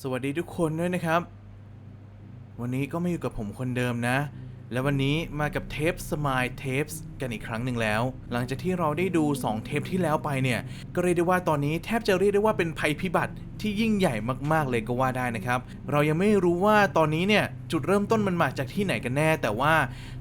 สวัสดีทุกคนด้วยนะครับ วันนี้ก็มาอยู่กับผมคนเดิมนะ และวันนี้มากับเทป Smile Tapes กันอีกครั้งหนึ่งแล้ว หลังจากที่เราได้ดู 2 เทปที่แล้วไปเนี่ย ก็เรียกได้ว่าตอนนี้แทบจะเรียกได้ว่าเป็นภัยพิบัติที่ยิ่งใหญ่มากๆเลยก็ว่าได้นะครับ เรายังไม่รู้ว่าตอนนี้เนี่ยจุดเริ่มต้นมันมาจากที่ไหนกันแน่ แต่ว่า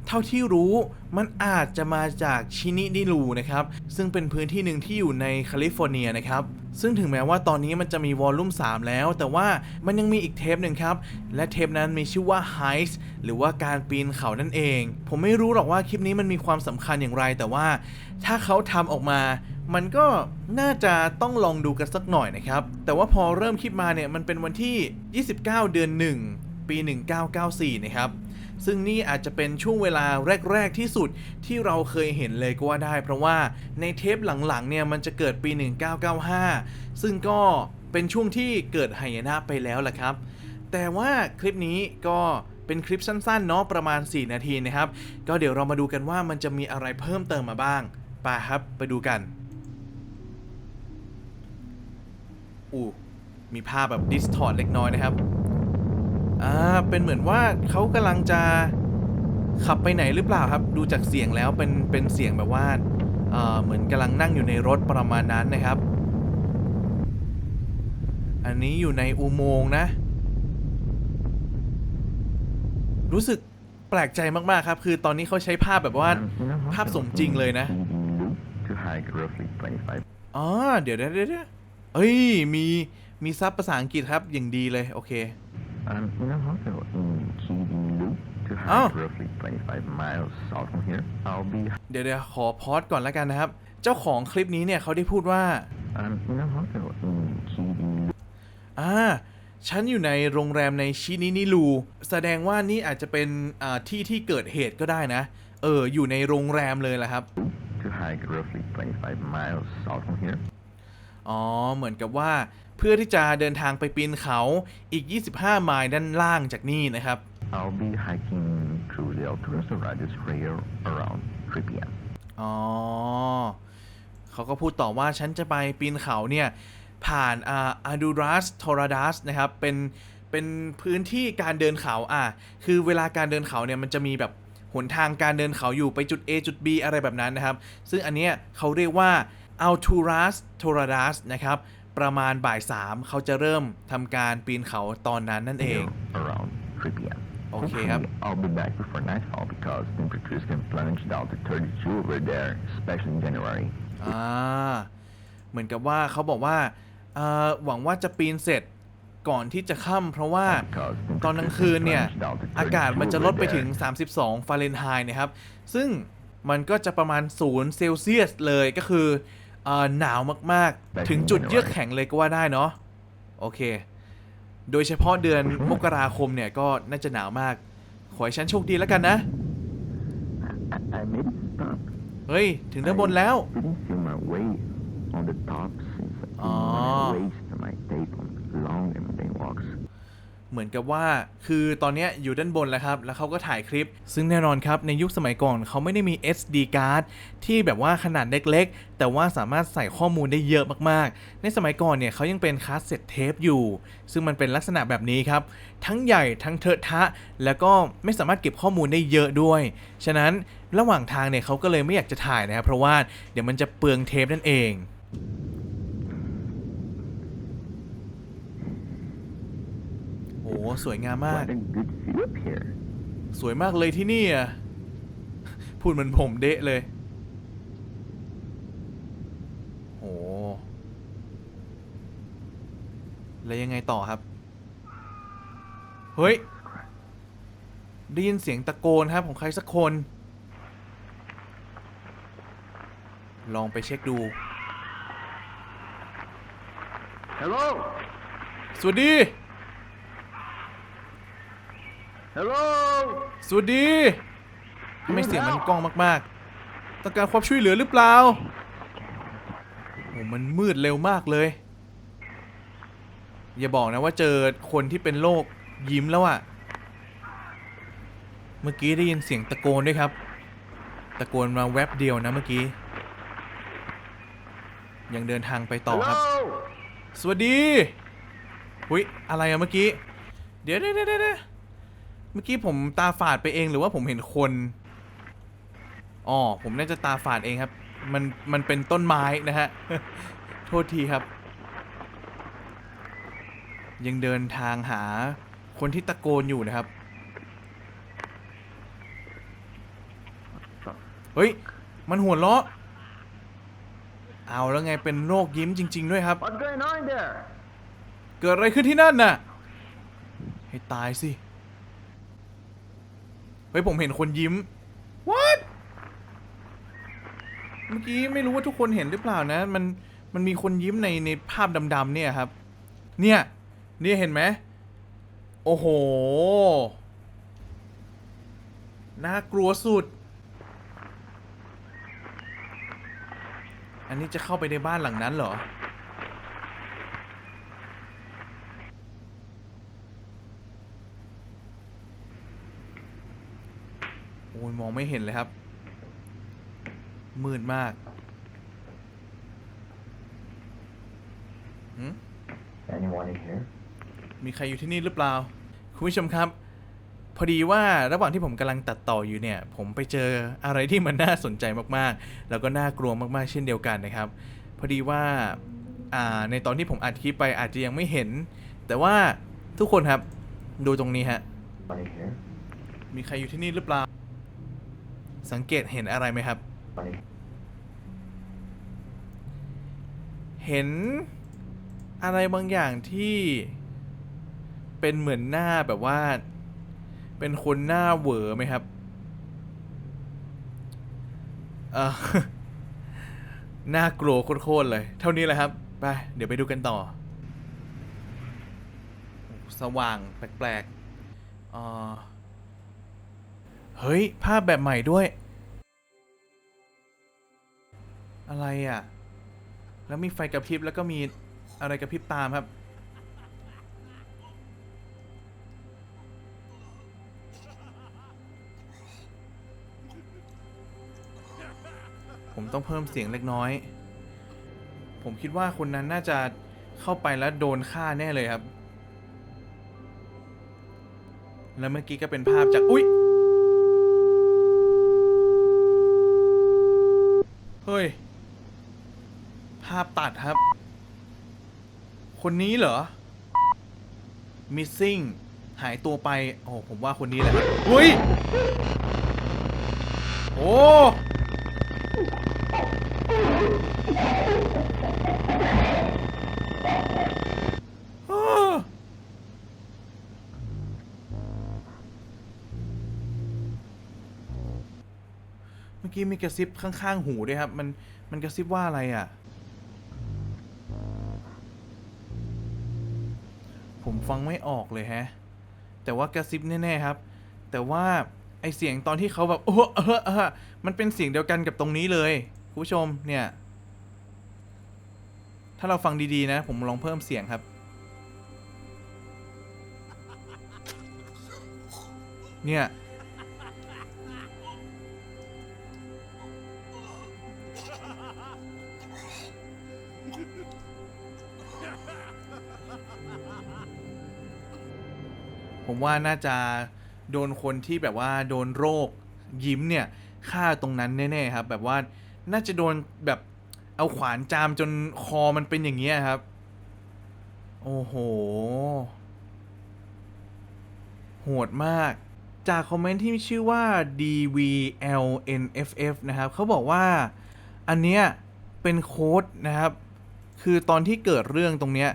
เท่าที่รู้มันอาจจะมาจากชินิดิลูนะครับ ซึ่งเป็นพื้นที่หนึ่งที่อยู่ในแคลิฟอร์เนียนะครับ ซึ่งถึงแม้ว่าตอนนี้มันจะมีวอลลุ่ม3 แล้ว แต่ว่ามันยังมีอีกเทปหนึ่งครับ และเทปนั้นมีชื่อว่า Heist หรือว่าการปีนเขานั่นเอง ผมไม่รู้หรอกว่าคลิปนี้มันมีความสำคัญอย่างไร แต่ว่าถ้าเขาทำออกมามันก็น่าจะต้องลองดูกันสักหน่อยนะครับ แต่ว่าพอเริ่มคลิปมาเนี่ยมันเป็นวันที่ 29 เดือน 1 ปี 1994 นะครับ ซึ่งนี่อาจจะเป็นช่วงเวลาแรก ๆ ที่สุดที่เราเคยเห็นเลยก็ว่าได้ เพราะว่าในเทปหลังๆเนี่ยมันจะเกิดปี 1995 ซึ่งก็เป็นช่วงที่เกิดไหยนะไปแล้วแหละครับ แต่ว่าคลิปนี้ก็เป็นคลิปสั้นๆเนาะประมาณ 4 นาทีนะครับ ก็เดี๋ยวเรามาดูกันว่ามันจะมีอะไรเพิ่มเติมมาบ้างไปครับไปดูกันอู้มีภาพแบบดิสทอร์เล็กน้อยนะครับ อ่าเป็นเหมือนว่าเขากำลังจะขับไปไหนหรือเปล่าครับ ดูจากเสียงแล้วเป็นเป็นเสียงแบบว่าเอ่อเหมือนกำลังนั่งอยู่ในรถประมาณนั้นนะครับ อันนี้อยู่ในอุโมงค์นะ รู้สึกแปลกใจมากๆครับ คือตอนนี้เขาใช้ภาพแบบว่า ภาพสมจริงเลยนะ To hike roughly 25อ๋อเดี๋ยวเดี๋ยวเดี๋ยวเดี๋ยวเอ้ยมีมีซับภาษาอังกฤษครับอย่างดีเลย โอเค I'm in a hotel in Keating Loop to hike Oh. roughly 25 miles south from here. I'll be เดี๋ยวเดี๋ยวขอพอดก่อนแล้วกันนะครับ เจ้าของคลิปนี้เนี่ยเขาได้พูดว่า I'm in a hotel in Keating Loop อ่า ฉันอยู่ในโรงแรมในชินินิลู แสดงว่านี่อาจจะเป็นอ่าที่ที่เกิดเหตุก็ได้นะ เออ อยู่ในโรงแรมเลยแหละครับ to hike roughly 25 miles south from here. อ๋อ เหมือนกับว่าเพื่อที่จะเดินทางไปปีนเขาอีก 25 ไมล์ด้านล่างจากนี่นะครับ I'll be hiking through the Alturas Radius Trail around 3 p.m. อ๋อเขาก็พูดต่อว่าฉันจะไปปีนเขาเนี่ย ผ่านอาอาดูรัสทอราดัสนะครับ เป็นเป็นพื้นที่การเดินเขาอะคือเวลาการเดินเขาเนี่ยมันจะมีแบบหนทางการเดินเขาอยู่ไปจุด A จุด B อะไรแบบนั้นนะครับ ซึ่งอันเนี้ยเขาเรียกว่า Alturas t o r a d a s นะครับ ประมาณบ่าย3เขาจะเริ่มทำการปีนเขาตอนนั้นนั่นเอง Here around 3 p.m. Okay, Hopefully, yep. I'll be back before nightfall because temperatures can plunge down to 32 over there, especially in January. อ่า เหมือนกับว่าเขาบอกว่าเอ่อหวังว่าจะปีนเสร็จก่อนที่จะค่ำเพราะว่า Because ตอนกลาง temperatures คืน can เนี่ย plunge down to อากาศมันจะลด32ไป over ถึง there. 32 ฟาเรนไฮน์นะครับ ซึ่งมันก็จะประมาณ 0 เซลเซียสเลยก็คือเอ่อ หนาวมากๆ ถึงจุดเยือกแข็งเลยก็ว่าได้เนาะโอเค โดยเฉพาะเดือนมกราคมเนี่ยก็น่าจะหนาวมาก ขอให้ฉันโชคดีแล้วกันนะ I, I made it stop. เฮ้ย ถึงด้านบนแล้ว Didn't feel เหมือนกับว่า คือตอนนี้อยู่ด้านบนแล้วครับ แล้วเขาก็ถ่ายคลิป ซึ่งแน่นอนครับ ในยุคสมัยก่อนเขาไม่ได้มี SD card ที่แบบว่าขนาดเล็กๆ แต่ว่าสามารถใส่ข้อมูลได้เยอะมากๆ ในสมัยก่อนเนี่ยเขายังเป็นคาสเซ็ตเทปอยู่ ซึ่งมันเป็นลักษณะแบบนี้ครับ ทั้งใหญ่ทั้งเทอะทะ แล้วก็ไม่สามารถเก็บข้อมูลได้เยอะด้วย ฉะนั้นระหว่างทางเนี่ยเขาก็เลยไม่อยากจะถ่ายนะครับเพราะว่าเดี๋ยวมันจะเปลืองเทปนั่นเอง โอ้สวยงามมาก What a good view up here. สวยมากเลยที่นี่อะ พูดเหมือนผมเดะเลยโหแล้วยังไงต่อครับ เฮ้ย ได้ยินเสียงตะโกนครับของใครสักคน ลองไปเช็คดู Hello? สวัสดี Hello? สวัสดีทำไมเสียงมันกล้องมากๆต้องการความช่วยเหลือหรือเปล่าโอ้มันมืดเร็วมากเลย อย่าบอกนะว่าเจอคนที่เป็นโรคยิ้มแล้วอะเมื่อกี้ได้ยินเสียงตะโกนด้วยครับ ตะโกนมาแวบเดียวนะเมื่อกี้ ยังเดินทางไปต่อครับ Hello? สวัสดี หุยอะไรอะเมื่อกี้ เดี๋ยวเดี๋ยวเดี๋ยว เดี๋ยวเมื่อกี้ผมตาฝาดไปเองหรือว่าผมเห็นคนอ๋อผมน่าจะตาฝาดเองครับ มันมันเป็นต้นไม้นะฮะ โทษทีครับ ยังเดินทางหาคนที่ตะโกนอยู่นะครับ เฮ้ย มันหัวเราะ เอาแล้วไงเป็นโรคยิ้มจริง ๆ ด้วยครับ What's going on there? เกิดอะไรขึ้นที่นั่นน่ะ ให้ตายสิ เฮ้ยผมเห็นคนยิ้ม what เมื่อกี้ไม่รู้ว่าทุกคนเห็นหรือเปล่านะ มันมันมีคนยิ้มในในภาพดำๆเนี่ยครับ เนี่ยเนี่ยเห็นไหมโอ้โหน่ากลัวสุด อันนี้จะเข้าไปในบ้านหลังนั้นเหรอ โอ้ยมองไม่เห็นเลยครับ มืดมากหืม Anyone in here? มีใครอยู่ที่นี่หรือเปล่า คุณผู้ชมครับ พอดีว่าระหว่างที่ผมกำลังตัดต่ออยู่เนี่ย ผมไปเจออะไรที่มันน่าสนใจมากๆ แล้วก็น่ากลัวมากๆ เช่นเดียวกันนะครับ พอดีว่าอ่าในตอนที่ผมอัดคลิปไปอาจจะยังไม่เห็น แต่ว่าทุกคนครับดูตรงนี้ฮะ Anyone in here? มีใครอยู่ที่นี่หรือเปล่า สังเกตเห็นอะไรไหมครับ เห็นอะไรบางอย่างที่เป็นเหมือนหน้าแบบว่า เป็นคนหน้าเหวอไหมครับเออน่ากลัวโคตรๆเลย เท่านี้แหละครับ ไป เดี๋ยวไปดูกันต่อ สว่างแปลกๆอ่อ เฮ้ย ภาพแบบใหม่ด้วย อะไรอะ แล้วมีไฟกระพริบแล้วก็มีอะไรกระพริบตามครับ ผมต้องเพิ่มเสียงเล็กน้อย ผมคิดว่าคนนั้นน่าจะเข้าไปแล้วโดนฆ่าแน่เลยครับ แล้วเมื่อกี้ก็เป็นภาพจาก อุ๊ย เฮ้ย ภาพตัดครับ คนนี้เหรอ missing หายตัวไป โอ้โหผมว่าคนนี้แหละอุ้ย โอ้เมื่อกี้มีกระซิบข้าง ๆ หูด้วยครับ มัน มันกระซิบว่าอะไรอะ ผม ฟังไม่ออกเลยฮะ แต่ว่ากระซิบแน่ๆครับ แต่ว่าไอเสียงตอนที่เขาแบบโอ้เออเออมันเป็นเสียงเดียวกันกับตรงนี้เลยคุณผู้ชมเนี่ย ถ้าเราฟังดีๆนะ ผมลองเพิ่มเสียงครับ เนี่ย ผมว่าน่าจะโดนคนที่แบบว่าโดนโรคยิ้มเนี่ยฆ่าตรงนั้นแน่ๆครับ แบบว่าน่าจะโดนแบบเอาขวานจามจนคอมันเป็นอย่างเงี้ยครับ โอ้โห โหดมาก จากคอมเมนต์ที่ชื่อว่า DVLNFF นะครับเขาบอกว่าอันเนี้ยเป็นโค้ดนะครับ คือตอนที่เกิดเรื่องตรงเนี้ย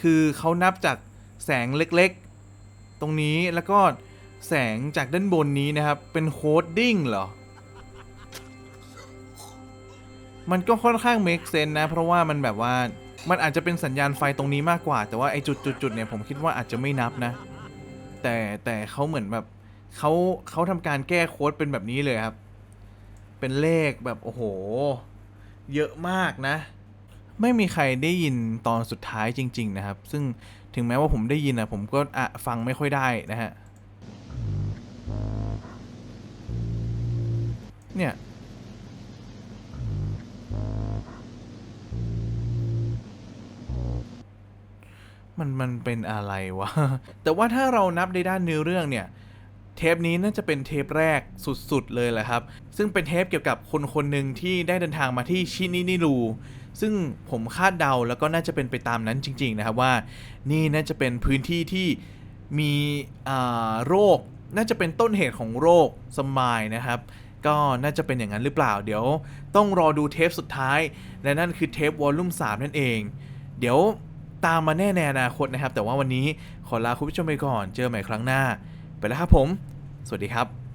คือเขานับจากแสงเล็ก ตรงนี้แล้วก็แสงจากด้านบนนี้นะครับ เป็นโคดดิ้งเหรอ มันก็ค่อนข้าง make sense นะ เพราะว่ามันแบบว่ามันอาจจะเป็นสัญญาณไฟตรงนี้มากกว่า แต่ว่าไอ้จุดๆๆเนี่ยผมคิดว่าอาจจะไม่นับนะ แต่แต่เขาเหมือนแบบเขาเขาทำการแก้โค้ดเป็นแบบนี้เลยครับ เป็นเลขแบบโอ้โห เยอะมากนะ ไม่มีใครได้ยินตอนสุดท้ายจริง ๆ นะครับ ซึ่งถึงแม้ว่าผมได้ยินนะผมก็อะฟังไม่ค่อยได้นะฮะ เนี่ย มันมันเป็นอะไรวะ แต่ว่าถ้าเรานับในด้านเนื้อเรื่องเนี่ยเทปนี้น่าจะเป็นเทปแรกสุดๆเลยแหละครับ ซึ่งเป็นเทปเกี่ยวกับคนคนหนึ่งที่ได้เดินทางมาที่ชินินิรู ซึ่งผมคาดเดาแล้วก็น่าจะเป็นไปตามนั้นจริง ๆ นะครับว่านี่น่าจะเป็นพื้นที่ที่มีโรค น่าจะเป็นต้นเหตุของโรคสมายนะครับ ก็น่าจะเป็นอย่างนั้นหรือเปล่า เดี๋ยวต้องรอดูเทปสุดท้าย และนั่นคือเทปวอลลุ่ม3นั่นเอง เดี๋ยวตามมาแน่ในอนาคตนะครับ แต่ว่าวันนี้ขอลาคุณผู้ชมไปก่อน เจอใหม่ครั้งหน้า ไปแล้วครับผม สวัสดีครับ